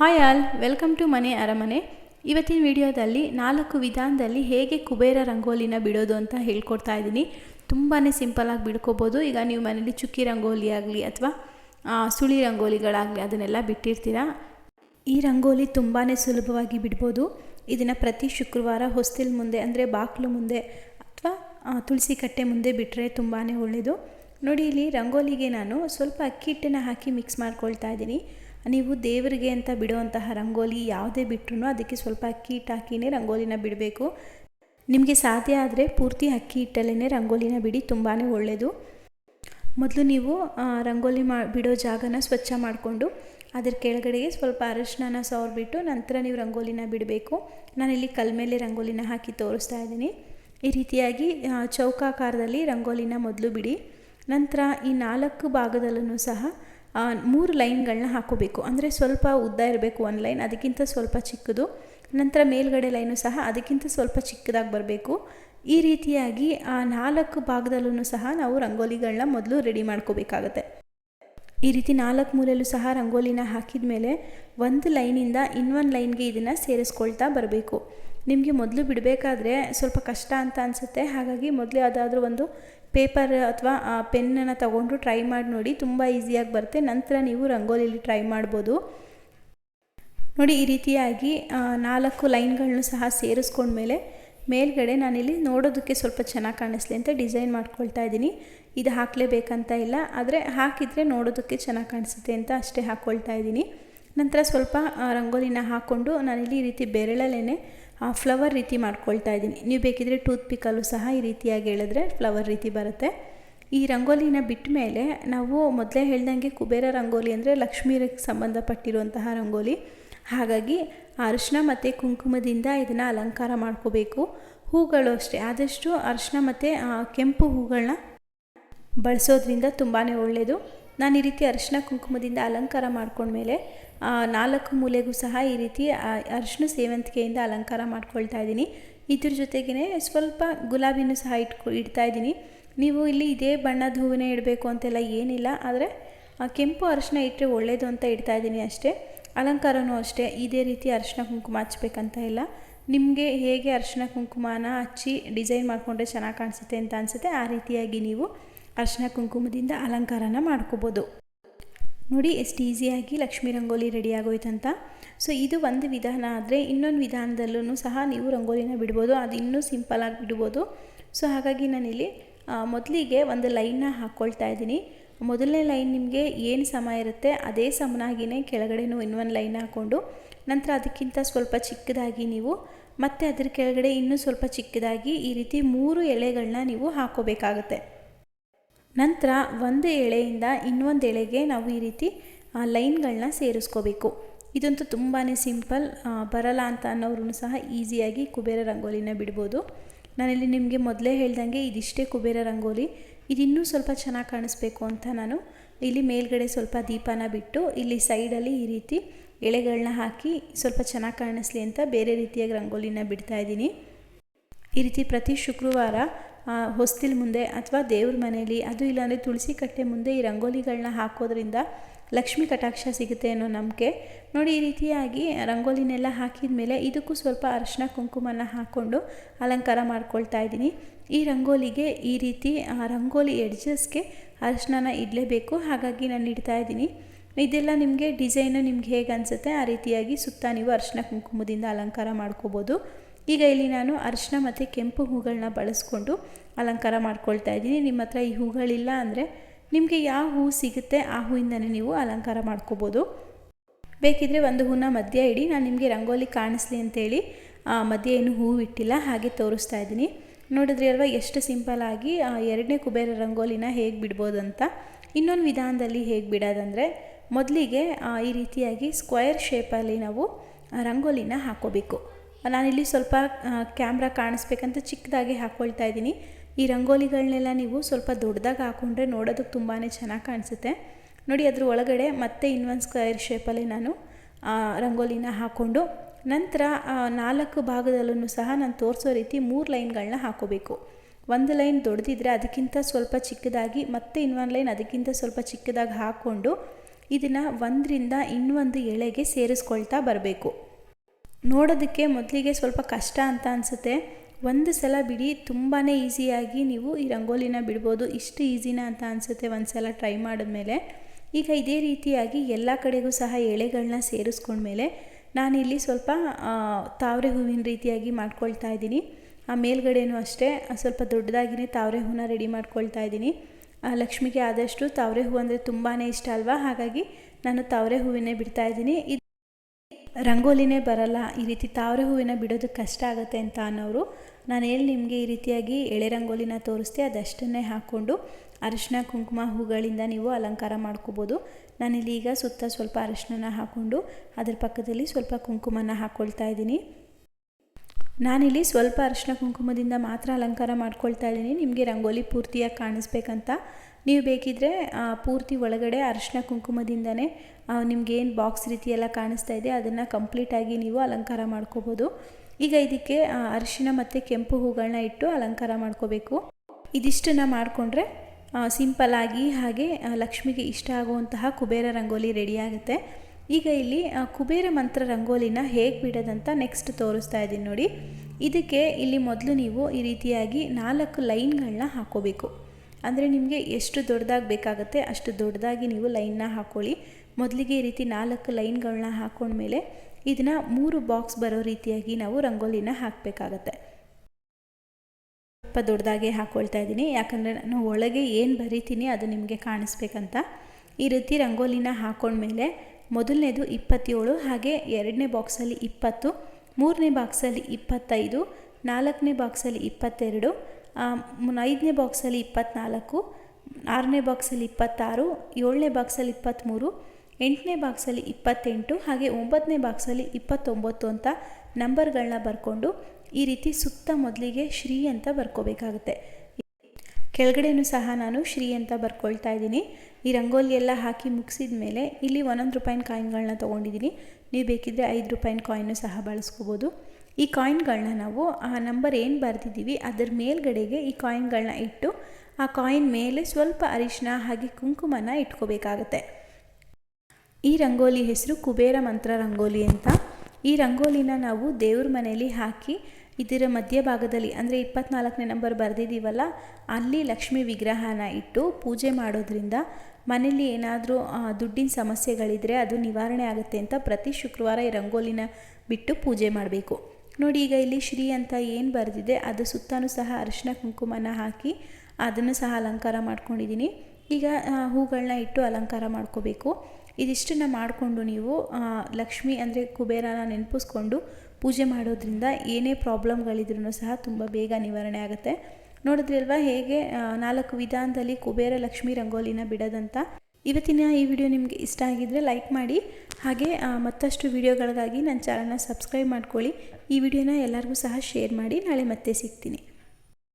Hi all welcome to ಮನೆ ಅರಮನೆ ಇವತ್ತಿನ ವಿಡಿಯೋದಲ್ಲಿ ನಾಲ್ಕು ವಿಧಾನದಲ್ಲಿ ಹೇಗೆ ಕುಬೇರ ರಂಗೋಲಿನ ಬಿಡೋದು ಅಂತ ಹೇಳ್ಕೊಡ್ತಾ ಇದ್ದೀನಿ. ತುಂಬಾ ಸಿಂಪಲಾಗಿ ಬಿಡ್ಕೋಬೋದು. ಈಗ ನೀವು ಮನೇಲಿ ಚುಕ್ಕಿ ರಂಗೋಲಿ ಆಗಲಿ ಅಥವಾ ಸುಳಿ ರಂಗೋಲಿಗಳಾಗಲಿ ಅದನ್ನೆಲ್ಲ ಬಿಟ್ಟಿರ್ತೀರಾ? ಈ ರಂಗೋಲಿ ತುಂಬಾ ಸುಲಭವಾಗಿ ಬಿಡ್ಬೋದು. ಇದನ್ನು ಪ್ರತಿ ಶುಕ್ರವಾರ ಹೊಸ್ತಿಲ್ ಮುಂದೆ, ಅಂದರೆ ಬಾಕ್ಲು ಮುಂದೆ ಅಥವಾ ತುಳಸಿ ಕಟ್ಟೆ ಮುಂದೆ ಬಿಟ್ಟರೆ ತುಂಬಾ ಒಳ್ಳೆಯದು ನೋಡಿ, ಇಲ್ಲಿ ರಂಗೋಲಿಗೆ ನಾನು ಸ್ವಲ್ಪ ಅಕ್ಕಿ ಹಿಟ್ಟನ್ನು ಹಾಕಿ ಮಿಕ್ಸ್ ಮಾಡ್ಕೊಳ್ತಾ ಇದ್ದೀನಿ. ನೀವು ದೇವರಿಗೆ ಅಂತ ಬಿಡುವಂತಹ ರಂಗೋಲಿ ಯಾವುದೇ ಬಿಟ್ಟರು ಅದಕ್ಕೆ ಸ್ವಲ್ಪ ಅಕ್ಕಿ ಹಿಟ್ಟು ಹಾಕಿನೇ ರಂಗೋಲಿನ ಬಿಡಬೇಕು. ನಿಮಗೆ ಸಾಧ್ಯ ಆದರೆ ಪೂರ್ತಿ ಅಕ್ಕಿ ಹಿಟ್ಟಲ್ಲೇ ರಂಗೋಲಿನ ಬಿಡಿ ತುಂಬಾ ಒಳ್ಳೆಯದು ಮೊದಲು ನೀವು ರಂಗೋಲಿ ಮಾ, ಬಿಡೋ ಜಾಗನ ಸ್ವಚ್ಛ ಮಾಡಿಕೊಂಡು ಅದರ ಕೆಳಗಡೆಗೆ ಸ್ವಲ್ಪ ಅರಶಿನ ಸವರ್ಬಿಟ್ಟು ನಂತರ ನೀವು ರಂಗೋಲಿನ ಬಿಡಬೇಕು. ನಾನಿಲ್ಲಿ ಕಲ್ ಮೇಲೆ ರಂಗೋಲಿನ ಹಾಕಿ ತೋರಿಸ್ತಾ ಇದ್ದೀನಿ. ಈ ರೀತಿಯಾಗಿ ಚೌಕಾಕಾರದಲ್ಲಿ ರಂಗೋಲಿನ ಮೊದಲು ಬಿಡಿ. ನಂತರ ಈ ನಾಲ್ಕು ಭಾಗದಲ್ಲೂ ಸಹ ಮೂರು ಲೈನ್ಗಳನ್ನ ಹಾಕೋಬೇಕು. ಅಂದರೆ ಸ್ವಲ್ಪ ಉದ್ದ ಇರಬೇಕು ಒಂದು ಲೈನ್, ಅದಕ್ಕಿಂತ ಸ್ವಲ್ಪ ಚಿಕ್ಕದು. ನಂತರ ಮೇಲ್ಗಡೆ ಲೈನು ಸಹ ಅದಕ್ಕಿಂತ ಸ್ವಲ್ಪ ಚಿಕ್ಕದಾಗಿ ಬರಬೇಕು. ಈ ರೀತಿಯಾಗಿ ಆ ನಾಲ್ಕು ಭಾಗದಲ್ಲೂ ಸಹ ನಾವು ರಂಗೋಲಿಗಳನ್ನ ಮೊದಲು ರೆಡಿ ಮಾಡ್ಕೋಬೇಕಾಗತ್ತೆ. ಈ ರೀತಿ ನಾಲ್ಕು ಮೂಲೆಯಲ್ಲೂ ಸಹ ರಂಗೋಲಿನ ಹಾಕಿದ ಮೇಲೆ ಒಂದು ಲೈನಿಂದ ಇನ್ನೊಂದು ಲೈನ್ಗೆ ಇದನ್ನು ಸೇರಿಸ್ಕೊಳ್ತಾ ಬರಬೇಕು. ನಿಮಗೆ ಮೊದಲು ಬಿಡಬೇಕಾದ್ರೆ ಸ್ವಲ್ಪ ಕಷ್ಟ ಅಂತ ಅನಿಸುತ್ತೆ. ಹಾಗಾಗಿ ಮೊದಲು ಯಾವುದಾದ್ರೂ ಒಂದು ಪೇಪರ್ ಅಥವಾ ಪೆನ್ನನ್ನು ತಗೊಂಡು ಟ್ರೈ ಮಾಡಿ ನೋಡಿ. ತುಂಬ ಈಸಿಯಾಗಿ ಬರುತ್ತೆ. ನಂತರ ನೀವು ರಂಗೋಲಿಯಲ್ಲಿ ಟ್ರೈ ಮಾಡ್ಬೋದು. ನೋಡಿ, ಈ ರೀತಿಯಾಗಿ ನಾಲ್ಕು ಲೈನ್ಗಳನ್ನು ಸಹ ಸೇರಿಸ್ಕೊಂಡ್ಮೇಲೆ ಮೇಲ್ಗಡೆ ನಾನಿಲ್ಲಿ ನೋಡೋದಕ್ಕೆ ಸ್ವಲ್ಪ ಚೆನ್ನಾಗಿ ಕಾಣಿಸ್ಲಿ ಅಂತ ಡಿಸೈನ್ ಮಾಡ್ಕೊಳ್ತಾ ಇದ್ದೀನಿ. ಇದು ಹಾಕಲೇಬೇಕಂತ ಇಲ್ಲ. ಆದರೆ ಹಾಕಿದರೆ ನೋಡೋದಕ್ಕೆ ಚೆನ್ನಾಗಿ ಕಾಣಿಸುತ್ತೆ ಅಂತ ಅಷ್ಟೇ ಹಾಕ್ಕೊಳ್ತಾ ಇದ್ದೀನಿ. ನಂತರ ಸ್ವಲ್ಪ ರಂಗೋಲಿನ ಹಾಕ್ಕೊಂಡು ನಾನಿಲ್ಲಿ ಈ ರೀತಿ ಬೆರಳಲ್ಲೇ ಫ್ಲವರ್ ರೀತಿ ಮಾಡ್ಕೊಳ್ತಾ ಇದ್ದೀನಿ. ನೀವು ಬೇಕಿದ್ರೆ ಟೂತ್ ಪಿಕ್ಕಲ್ಲೂ ಸಹ ಈ ರೀತಿಯಾಗಿ ಹೇಳಿದ್ರೆ ಫ್ಲವರ್ ರೀತಿ ಬರುತ್ತೆ. ಈ ರಂಗೋಲಿನ ಬಿಟ್ಟ ಮೇಲೆ ನಾವು ಮೊದಲೇ ಹೇಳ್ದಂಗೆ ಕುಬೇರ ರಂಗೋಲಿ ಅಂದರೆ ಲಕ್ಷ್ಮೀರಿಗೆ ಸಂಬಂಧಪಟ್ಟಿರುವಂತಹ ರಂಗೋಲಿ. ಹಾಗಾಗಿ ಅರಿಶಿನ ಮತ್ತು ಕುಂಕುಮದಿಂದ ಇದನ್ನು ಅಲಂಕಾರ ಮಾಡ್ಕೋಬೇಕು. ಹೂಗಳು ಅಷ್ಟೇ. ಆದಷ್ಟು ಅರಿಶಿನ ಮತ್ತು ಕೆಂಪು ಹೂಗಳನ್ನ ಬಳಸೋದ್ರಿಂದ ತುಂಬಾ ಒಳ್ಳೆಯದು ನಾನು ಈ ರೀತಿ ಅರಿಶಿನ ಕುಂಕುಮದಿಂದ ಅಲಂಕಾರ ಮಾಡ್ಕೊಂಡ್ಮೇಲೆ ನಾಲ್ಕು ಮೂಲೆಗೂ ಸಹ ಈ ರೀತಿ ಅರಿಶಿನ ಸೇವಂತಿಗೆಯಿಂದ ಅಲಂಕಾರ ಮಾಡ್ಕೊಳ್ತಾ ಇದ್ದೀನಿ. ಇದ್ರ ಜೊತೆಗೇ ಸ್ವಲ್ಪ ಗುಲಾಬಿನೂ ಸಹ ಇಟ್ಕೊ, ಇಡ್ತಾ ಇದ್ದೀನಿ. ನೀವು ಇಲ್ಲಿ ಇದೇ ಬಣ್ಣದ ಹೂವಿನ ಇಡಬೇಕು ಅಂತೆಲ್ಲ ಏನಿಲ್ಲ, ಆದರೆ ಕೆಂಪು ಅರಿಶಿನ ಇಟ್ಟರೆ ಒಳ್ಳೆಯದು ಅಂತ ಇಡ್ತಾ ಇದ್ದೀನಿ ಅಷ್ಟೇ. ಅಲಂಕಾರನೂ ಅಷ್ಟೇ, ಇದೇ ರೀತಿ ಅರಿಶಿನ ಕುಂಕುಮ ಹಚ್ಬೇಕಂತ ಇಲ್ಲ. ನಿಮಗೆ ಹೇಗೆ ಅರಿಶಿನ ಕುಂಕುಮನ ಹಚ್ಚಿ ಡಿಸೈನ್ ಮಾಡಿಕೊಂಡ್ರೆ ಚೆನ್ನಾಗಿ ಕಾಣಿಸುತ್ತೆ ಅಂತ ಅನಿಸುತ್ತೆ, ಆ ರೀತಿಯಾಗಿ ನೀವು ಅರಿಶಿನ ಕುಂಕುಮದಿಂದ ಅಲಂಕಾರನ ಮಾಡ್ಕೋಬೋದು. ನೋಡಿ, ಎಷ್ಟು ಈಸಿಯಾಗಿ ಲಕ್ಷ್ಮೀ ರಂಗೋಲಿ ರೆಡಿ ಆಗೋಯ್ತಂತ ಸೊ, ಇದು ಒಂದು ವಿಧಾನ ಆದರೆ ಇನ್ನೊಂದು ವಿಧಾನದಲ್ಲೂ ಸಹ ನೀವು ರಂಗೋಲಿನ ಬಿಡ್ಬೋದು. ಅದು ಇನ್ನೂ ಸಿಂಪಲಾಗಿ ಬಿಡ್ಬೋದು. ಸೊ, ಹಾಗಾಗಿ ನಾನಿಲ್ಲಿ ಮೊದಲಿಗೆ ಒಂದು ಲೈನ್ನ ಹಾಕ್ಕೊಳ್ತಾ ಇದ್ದೀನಿ. ಮೊದಲನೇ ಲೈನ್ ನಿಮಗೆ ಏನು ಸಮ ಇರುತ್ತೆ ಅದೇ ಸಮನಾಗಿಯೇ ಕೆಳಗಡೆನೂ ಇನ್ನೊಂದು ಲೈನ್ ಹಾಕ್ಕೊಂಡು ನಂತರ ಅದಕ್ಕಿಂತ ಸ್ವಲ್ಪ ಚಿಕ್ಕದಾಗಿ ನೀವು, ಮತ್ತೆ ಅದ್ರ ಕೆಳಗಡೆ ಇನ್ನೂ ಸ್ವಲ್ಪ ಚಿಕ್ಕದಾಗಿ ಈ ರೀತಿ ಮೂರು ಎಳೆಗಳನ್ನ ನೀವು ಹಾಕೋಬೇಕಾಗತ್ತೆ. ನಂತರ ಒಂದು ಎಳೆಯಿಂದ ಇನ್ನೊಂದು ಎಳೆಗೆ ನಾವು ಈ ರೀತಿ ಲೈನ್ಗಳನ್ನ ಸೇರಿಸ್ಕೋಬೇಕು. ಇದಂತೂ ತುಂಬಾ ಸಿಂಪಲ್ ಬರಲ್ಲ ಅಂತ ಅನ್ನೋರು ಸಹ ಈಸಿಯಾಗಿ ಕುಬೇರ ರಂಗೋಲಿನ ಬಿಡ್ಬೋದು. ನಾನಿಲ್ಲಿ ನಿಮಗೆ ಮೊದಲೇ ಹೇಳ್ದಂಗೆ ಇದಿಷ್ಟೇ ಕುಬೇರ ರಂಗೋಲಿ. ಇದಿನ್ನೂ ಸ್ವಲ್ಪ ಚೆನ್ನಾಗಿ ಕಾಣಿಸ್ಬೇಕು ಅಂತ ನಾನು. ಇಲ್ಲಿ ಮೇಲ್ಗಡೆ ಸ್ವಲ್ಪ ದೀಪನ ಬಿಟ್ಟು, ಇಲ್ಲಿ ಸೈಡಲ್ಲಿ ಈ ರೀತಿ ಎಳೆಗಳನ್ನ ಹಾಕಿ ಸ್ವಲ್ಪ ಚೆನ್ನಾಗಿ ಕಾಣಿಸ್ಲಿ ಅಂತ ಬೇರೆ ರೀತಿಯಾಗಿ ರಂಗೋಲಿನ ಬಿಡ್ತಾ ಇದ್ದೀನಿ. ಈ ರೀತಿ ಪ್ರತಿ ಶುಕ್ರವಾರ ಹೊಸ್ತಿಲ್ ಮುಂದೆ ಅಥವಾ ದೇವ್ರ ಮನೆಯಲ್ಲಿ ಅದು ಇಲ್ಲಾಂದರೆ ತುಳಸಿ ಕಟ್ಟೆ ಮುಂದೆ ಈ ರಂಗೋಲಿಗಳನ್ನ ಹಾಕೋದ್ರಿಂದ ಲಕ್ಷ್ಮಿ ಕಟಾಕ್ಷ ಸಿಗುತ್ತೆ ಅನ್ನೋ ನಂಬಿಕೆ. ನೋಡಿ, ಈ ರೀತಿಯಾಗಿ ರಂಗೋಲಿನೆಲ್ಲ ಹಾಕಿದ ಮೇಲೆ ಇದಕ್ಕೂ ಸ್ವಲ್ಪ ಅರಶಿನ ಕುಂಕುಮನ ಹಾಕ್ಕೊಂಡು ಅಲಂಕಾರ ಮಾಡ್ಕೊಳ್ತಾ ಇದ್ದೀನಿ. ಈ ರಂಗೋಲಿಗೆ ಈ ರೀತಿ ರಂಗೋಲಿ ಎಡ್ಜಸ್ಗೆ ಅರಶಿನ ಇಡಲೇಬೇಕು. ಹಾಗಾಗಿ ನಾನು ಇಡ್ತಾ ಇದ್ದೀನಿ. ಇದೆಲ್ಲ ನಿಮಗೆ ಡಿಸೈನು ನಿಮ್ಗೆ ಹೇಗೆ ಅನಿಸುತ್ತೆ ಆ ರೀತಿಯಾಗಿ ಸುತ್ತ ನೀವು ಅರಶಿನ ಕುಂಕುಮದಿಂದ ಅಲಂಕಾರ ಮಾಡ್ಕೋಬೋದು. ಈಗ ಇಲ್ಲಿ ನಾನು ಅರಿಶಿನ ಮತ್ತು ಕೆಂಪು ಹೂಗಳನ್ನ ಬಳಸ್ಕೊಂಡು ಅಲಂಕಾರ ಮಾಡ್ಕೊಳ್ತಾ ಇದ್ದೀನಿ. ನಿಮ್ಮ ಹತ್ರ ಈ ಹೂಗಳಿಲ್ಲ ಅಂದರೆ ನಿಮಗೆ ಯಾವ ಹೂ ಸಿಗುತ್ತೆ ಆ ಹೂವಿಂದನೇ ನೀವು ಅಲಂಕಾರ ಮಾಡ್ಕೋಬೋದು. ಬೇಕಿದ್ರೆ ಒಂದು ಹೂನ ಮಧ್ಯ ಇಡಿ. ನಾನು ನಿಮಗೆ ರಂಗೋಲಿ ಕಾಣಿಸ್ಲಿ ಅಂತೇಳಿ ಮಧ್ಯೆ ಏನು ಹೂವು ಇಟ್ಟಿಲ್ಲ, ಹಾಗೆ ತೋರಿಸ್ತಾ ಇದ್ದೀನಿ. ನೋಡಿದ್ರಿ ಅಲ್ವಾ, ಎಷ್ಟು ಸಿಂಪಲ್ಲಾಗಿ ಎರಡನೇ ಕುಬೇರ ರಂಗೋಲಿನ ಹೇಗೆ ಬಿಡ್ಬೋದು ಅಂತ. ಇನ್ನೊಂದು ವಿಧಾನದಲ್ಲಿ ಹೇಗೆ ಬಿಡೋದಂದರೆ, ಮೊದಲಿಗೆ ಈ ರೀತಿಯಾಗಿ ಸ್ಕ್ವಯರ್ ಶೇಪಲ್ಲಿ ನಾವು ರಂಗೋಲಿನ ಹಾಕೋಬೇಕು. ನಾನಿಲ್ಲಿ ಸ್ವಲ್ಪ ಕ್ಯಾಮ್ರಾ ಕಾಣಿಸ್ಬೇಕಂತ ಚಿಕ್ಕದಾಗಿ ಹಾಕ್ಕೊಳ್ತಾ ಇದ್ದೀನಿ. ಈ ರಂಗೋಲಿಗಳನ್ನೆಲ್ಲ ನೀವು ಸ್ವಲ್ಪ ದೊಡ್ಡದಾಗಿ ಹಾಕೊಂಡ್ರೆ ನೋಡೋದಕ್ಕೆ ತುಂಬಾ ಚೆನ್ನಾಗಿ ಕಾಣಿಸುತ್ತೆ. ನೋಡಿ, ಅದ್ರ ಒಳಗಡೆ ಮತ್ತೆ ಇನ್ನೊಂದು ಸ್ಕ್ವೇರ್ ಶೇಪಲ್ಲಿ ನಾನು ರಂಗೋಲಿನ ಹಾಕ್ಕೊಂಡು ನಂತರ ನಾಲ್ಕು ಭಾಗದಲ್ಲೂ ಸಹ ನಾನು ತೋರಿಸೋ ರೀತಿ ಮೂರು ಲೈನ್ಗಳನ್ನ ಹಾಕೋಬೇಕು. ಒಂದು ಲೈನ್ ದೊಡ್ಡದಿದ್ರೆ ಅದಕ್ಕಿಂತ ಸ್ವಲ್ಪ ಚಿಕ್ಕದಾಗಿ ಮತ್ತೆ ಇನ್ನೊಂದು ಲೈನ್ ಅದಕ್ಕಿಂತ ಸ್ವಲ್ಪ ಚಿಕ್ಕದಾಗಿ ಹಾಕ್ಕೊಂಡು ಇದನ್ನು ಒಂದರಿಂದ ಇನ್ನೊಂದು ಎಳೆಗೆ ಸೇರಿಸ್ಕೊಳ್ತಾ ಬರಬೇಕು. ನೋಡೋದಕ್ಕೆ ಮೊದಲಿಗೆ ಸ್ವಲ್ಪ ಕಷ್ಟ ಅಂತ ಅನಿಸುತ್ತೆ. ಒಂದು ಸಲ ಬಿಡಿ ತುಂಬಾ ಈಸಿಯಾಗಿ ನೀವು ಈ ರಂಗೋಲಿನ ಬಿಡ್ಬೋದು. ಇಷ್ಟು ಈಸಿನ ಅಂತ ಅನಿಸುತ್ತೆ ಒಂದು ಸಲ ಟ್ರೈ ಮಾಡಿದ್ಮೇಲೆ. ಈಗ ಇದೇ ರೀತಿಯಾಗಿ ಎಲ್ಲ ಕಡೆಗೂ ಸಹ ಎಳೆಗಳನ್ನ ಸೇರಿಸ್ಕೊಂಡ್ಮೇಲೆ ನಾನಿಲ್ಲಿ ಸ್ವಲ್ಪ ತಾವರೆ ಹೂವಿನ ರೀತಿಯಾಗಿ ಮಾಡ್ಕೊಳ್ತಾ ಇದ್ದೀನಿ. ಆ ಮೇಲ್ಗಡೆನೂ ಅಷ್ಟೇ ಸ್ವಲ್ಪ ದೊಡ್ಡದಾಗಿನೇ ತಾವರೆ ಹೂವನ್ನ ರೆಡಿ ಮಾಡ್ಕೊಳ್ತಾ ಇದ್ದೀನಿ. ಲಕ್ಷ್ಮಿಗೆ ಆದಷ್ಟು ತಾವರೆ ಹೂವು ಅಂದರೆ ತುಂಬಾ ಇಷ್ಟ ಅಲ್ವಾ? ಹಾಗಾಗಿ ನಾನು ತಾವರೆ ಹೂವಿನೇ ಬಿಡ್ತಾ ಇದ್ದೀನಿ. ಇದು ರಂಗೋಲಿನೇ ಬರಲ್ಲ, ಈ ರೀತಿ ತಾವರೆ ಹೂವಿನ ಬಿಡೋದು ಕಷ್ಟ ಆಗುತ್ತೆ ಅಂತ ಅನ್ನೋರು ನಾನು ಹೇಳಿ ನಿಮಗೆ ಈ ರೀತಿಯಾಗಿ ಎಳೆ ರಂಗೋಲಿನ ತೋರಿಸ್ತೆ ಅದಷ್ಟನ್ನೇ ಹಾಕ್ಕೊಂಡು ಅರಿಶಿನ ಕುಂಕುಮ ಹೂಗಳಿಂದ ನೀವು ಅಲಂಕಾರ ಮಾಡ್ಕೋಬೋದು. ನಾನಿಲ್ಲಿ ಈಗ ಸುತ್ತ ಸ್ವಲ್ಪ ಅರಿಶಿನ ಹಾಕ್ಕೊಂಡು, ಅದ್ರ ಪಕ್ಕದಲ್ಲಿ ಸ್ವಲ್ಪ ಕುಂಕುಮನ ಹಾಕ್ಕೊಳ್ತಾ ಇದ್ದೀನಿ. ನಾನಿಲ್ಲಿ ಸ್ವಲ್ಪ ಅರಿಶಿನ ಕುಂಕುಮದಿಂದ ಮಾತ್ರ ಅಲಂಕಾರ ಮಾಡ್ಕೊಳ್ತಾ ಇದ್ದೀನಿ. ನಿಮಗೆ ರಂಗೋಲಿ ಪೂರ್ತಿಯಾಗಿ ಕಾಣಿಸ್ಬೇಕಂತ. ನೀವು ಬೇಕಿದ್ದರೆ ಪೂರ್ತಿ ಒಳಗಡೆ ಅರಿಶಿನ ಕುಂಕುಮದಿಂದನೇ ನಿಮಗೇನು ಬಾಕ್ಸ್ ರೀತಿ ಎಲ್ಲ ಕಾಣಿಸ್ತಾ ಇದೆ, ಅದನ್ನು ಕಂಪ್ಲೀಟಾಗಿ ನೀವು ಅಲಂಕಾರ ಮಾಡ್ಕೋಬೋದು. ಈಗ ಇದಕ್ಕೆ ಅರಿಶಿನ ಮತ್ತು ಕೆಂಪು ಹೂಗಳನ್ನ ಇಟ್ಟು ಅಲಂಕಾರ ಮಾಡ್ಕೋಬೇಕು. ಇದಿಷ್ಟನ್ನು ಮಾಡಿಕೊಂಡ್ರೆ ಸಿಂಪಲ್ಲಾಗಿ ಹಾಗೆ ಲಕ್ಷ್ಮಿಗೆ ಇಷ್ಟ ಆಗುವಂತಹ ಕುಬೇರ ರಂಗೋಲಿ ರೆಡಿ ಆಗುತ್ತೆ. ಈಗ ಇಲ್ಲಿ ಕುಬೇರ ಮಂತ್ರ ರಂಗೋಲಿನ ಹೇಗೆ ಬಿಡೋದಂತ ನೆಕ್ಸ್ಟ್ ತೋರಿಸ್ತಾ ಇದ್ದೀನಿ ನೋಡಿ. ಇದಕ್ಕೆ ಇಲ್ಲಿ ಮೊದಲು ನೀವು ಈ ರೀತಿಯಾಗಿ ನಾಲ್ಕು ಲೈನ್ಗಳನ್ನ ಹಾಕೋಬೇಕು. ಅಂದರೆ ನಿಮಗೆ ಎಷ್ಟು ದೊಡ್ಡದಾಗಿ ಬೇಕಾಗುತ್ತೆ ಅಷ್ಟು ದೊಡ್ಡದಾಗಿ ನೀವು ಲೈನ್ನ ಹಾಕ್ಕೊಳ್ಳಿ ಮೊದಲಿಗೆ ಈ ರೀತಿ ನಾಲ್ಕು ಲೈನ್ಗಳನ್ನ ಹಾಕೊಂಡ್ಮೇಲೆ ಇದನ್ನು ಮೂರು ಬಾಕ್ಸ್ ಬರೋ ರೀತಿಯಾಗಿ ನಾವು ರಂಗೋಲಿನ ಹಾಕಬೇಕಾಗತ್ತೆ. ಸ್ವಲ್ಪ ದೊಡ್ಡದಾಗೆ ಹಾಕ್ಕೊಳ್ತಾ ಇದ್ದೀನಿ. ಯಾಕಂದರೆ ನಾನು ಒಳಗೆ ಏನು ಬರಿತೀನಿ ಅದು ನಿಮಗೆ ಕಾಣಿಸ್ಬೇಕಂತ. ಈ ರೀತಿ ರಂಗೋಲಿನ ಹಾಕೊಂಡ್ಮೇಲೆ ಮೊದಲನೇದು ಇಪ್ಪತ್ತೇಳು, ಹಾಗೆ ಎರಡನೇ ಬಾಕ್ಸಲ್ಲಿ ಇಪ್ಪತ್ತು, ಮೂರನೇ ಬಾಕ್ಸಲ್ಲಿ ಇಪ್ಪತ್ತೈದು, ನಾಲ್ಕನೇ ಬಾಕ್ಸಲ್ಲಿ ಇಪ್ಪತ್ತೆರಡು ಐದನೇ ಬಾಕ್ಸಲ್ಲಿ ಇಪ್ಪತ್ತ್ನಾಲ್ಕು ಆರನೇ ಬಾಕ್ಸಲ್ಲಿ ಇಪ್ಪತ್ತಾರು, ಏಳನೇ ಬಾಕ್ಸಲ್ಲಿ ಇಪ್ಪತ್ತ್ಮೂರು, ಎಂಟನೇ ಬಾಕ್ಸಲ್ಲಿ ಇಪ್ಪತ್ತೆಂಟು, ಹಾಗೆ ಒಂಬತ್ತನೇ ಬಾಕ್ಸಲ್ಲಿ ಇಪ್ಪತ್ತೊಂಬತ್ತು ಅಂತ ನಂಬರ್ಗಳನ್ನ ಬರ್ಕೊಂಡು ಈ ರೀತಿ ಸುತ್ತ ಮೊದಲಿಗೆ ಶ್ರೀ ಅಂತ ಬರ್ಕೋಬೇಕಾಗುತ್ತೆ. ಕೆಳಗಡೆನೂ ಸಹ ನಾನು ಶ್ರೀ ಅಂತ ಬರ್ಕೊಳ್ತಾ ಇದ್ದೀನಿ. ಈ ರಂಗೋಲಿ ಎಲ್ಲ ಹಾಕಿ ಮುಗಿಸಿದ ಮೇಲೆ ಇಲ್ಲಿ ಒಂದೊಂದು ರೂಪಾಯಿನ ಕಾಯಿನ್ಗಳನ್ನ ತೊಗೊಂಡಿದ್ದೀನಿ. ನೀವು ಬೇಕಿದ್ದರೆ ಐದು ರೂಪಾಯಿನ ಕಾಯಿನು ಸಹ ಬಳಸ್ಕೋಬೋದು. ಈ ಕಾಯಿನ್ಗಳನ್ನ ನಾವು ಆ ನಂಬರ್ ಏನು ಬರೆದಿದ್ದೀವಿ ಅದರ ಮೇಲ್ಗಡೆಗೆ ಈ ಕಾಯಿನ್ಗಳನ್ನ ಇಟ್ಟು ಆ ಕಾಯಿನ್ ಮೇಲೆ ಸ್ವಲ್ಪ ಅರಿಶಿನ ಹಾಗೆ ಕುಂಕುಮನ ಇಟ್ಕೋಬೇಕಾಗತ್ತೆ. ಈ ರಂಗೋಲಿ ಹೆಸರು ಕುಬೇರ ಮಂತ್ರ ರಂಗೋಲಿ ಅಂತ. ಈ ರಂಗೋಲಿನ ನಾವು ದೇವ್ರ ಮನೆಯಲ್ಲಿ ಹಾಕಿ ಇದರ ಮಧ್ಯಭಾಗದಲ್ಲಿ ಅಂದರೆ ಇಪ್ಪತ್ನಾಲ್ಕನೇ ನಂಬರ್ ಬರೆದಿದ್ದೀವಲ್ಲ, ಅಲ್ಲಿ ಲಕ್ಷ್ಮಿ ವಿಗ್ರಹನ ಇಟ್ಟು ಪೂಜೆ ಮಾಡೋದ್ರಿಂದ ಮನೆಯಲ್ಲಿ ಏನಾದರೂ ದುಡ್ಡಿನ ಸಮಸ್ಯೆಗಳಿದ್ದರೆ ಅದು ನಿವಾರಣೆ ಆಗುತ್ತೆ ಅಂತ ಪ್ರತಿ ಶುಕ್ರವಾರ ಈ ರಂಗೋಲಿನ ಬಿಟ್ಟು ಪೂಜೆ ಮಾಡಬೇಕು. ನೋಡಿ, ಈಗ ಇಲ್ಲಿ ಶ್ರೀ ಅಂತ ಏನು ಬರೆದಿದೆ, ಅದು ಸುತ್ತಲೂ ಸಹ ಅರಿಶಿನ ಕುಂಕುಮನ ಹಾಕಿ ಅದನ್ನು ಸಹ ಅಲಂಕಾರ ಮಾಡ್ಕೊಂಡಿದ್ದೀನಿ. ಈಗ ಹೂಗಳನ್ನ ಇಟ್ಟು ಅಲಂಕಾರ ಮಾಡ್ಕೋಬೇಕು. ಇದಿಷ್ಟನ್ನು ಮಾಡಿಕೊಂಡು ನೀವು ಲಕ್ಷ್ಮಿ ಅಂದರೆ ಕುಬೇರನ ನೆನಪಿಸ್ಕೊಂಡು ಪೂಜೆ ಮಾಡೋದ್ರಿಂದ ಏನೇ ಪ್ರಾಬ್ಲಮ್ಗಳಿದ್ರೂ ಸಹ ತುಂಬ ಬೇಗ ನಿವಾರಣೆ ಆಗುತ್ತೆ. ನೋಡಿದ್ರಿ ಅಲ್ವಾ ಹೇಗೆ ನಾಲ್ಕು ವಿಧಾನದಲ್ಲಿ ಕುಬೇರ ಲಕ್ಷ್ಮಿ ರಂಗೋಲಿನ ಬಿಡೋದಂತ. ಇವತ್ತಿನ ಈ ವಿಡಿಯೋ ನಿಮಗೆ ಇಷ್ಟ ಆಗಿದ್ದರೆ ಲೈಕ್ ಮಾಡಿ, ಹಾಗೆ ಮತ್ತಷ್ಟು ವಿಡಿಯೋಗಳಿಗಾಗಿ ನನ್ನ ಚಾನಲ್ನ ಸಬ್ಸ್ಕ್ರೈಬ್ ಮಾಡ್ಕೊಳ್ಳಿ. ಈ ವಿಡಿಯೋನ ಎಲ್ಲರಿಗೂ ಸಹ ಶೇರ್ ಮಾಡಿ, ನಾಳೆ ಮತ್ತೆ ಸಿಗ್ತೀನಿ.